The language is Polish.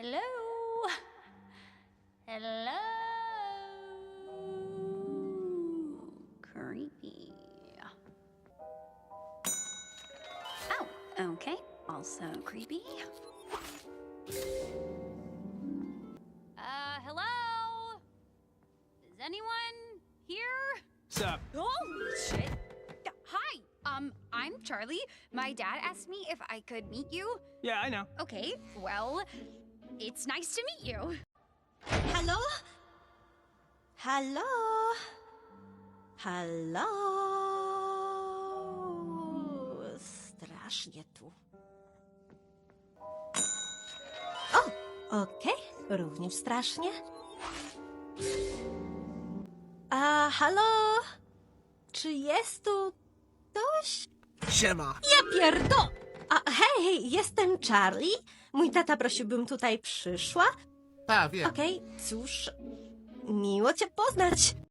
Hello? Hello? Creepy. Oh, okay. Also creepy. Uh, hello? Is anyone here? Sup? Holy shit. Hi, um, I'm Charlie. My dad asked me if I could meet you. Yeah, I know. Okay, well, it's nice to meet you. Halo? Halo? Halo? Strasznie tu. O, okej, również strasznie. A halo? Czy jest tu ktoś? Siema. Ja pierdo... A hej, jestem Charlie. Mój tata prosił, bym tutaj przyszła. A, wiem. Okej, cóż, miło cię poznać.